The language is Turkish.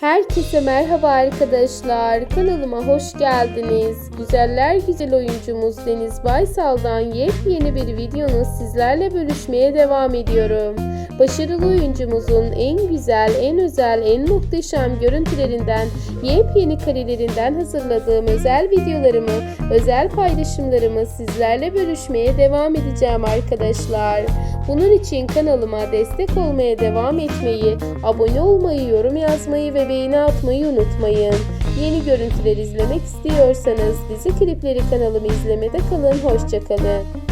Herkese merhaba arkadaşlar. Kanalıma hoş geldiniz. Güzeller güzel oyuncumuz Deniz Baysal'dan yepyeni bir videonu sizlerle bölüşmeye devam ediyorum. Başarılı oyuncumuzun en güzel, en özel, en muhteşem görüntülerinden, yepyeni karelerinden hazırladığım özel videolarımı, özel paylaşımlarımı sizlerle bölüşmeye devam edeceğim arkadaşlar. Bunun için kanalıma destek olmaya devam etmeyi, abone olmayı, yorum yazmayı ve beğeni atmayı unutmayın. Yeni görüntüler izlemek istiyorsanız dizi klipleri kanalımı izlemede kalın. Hoşçakalın.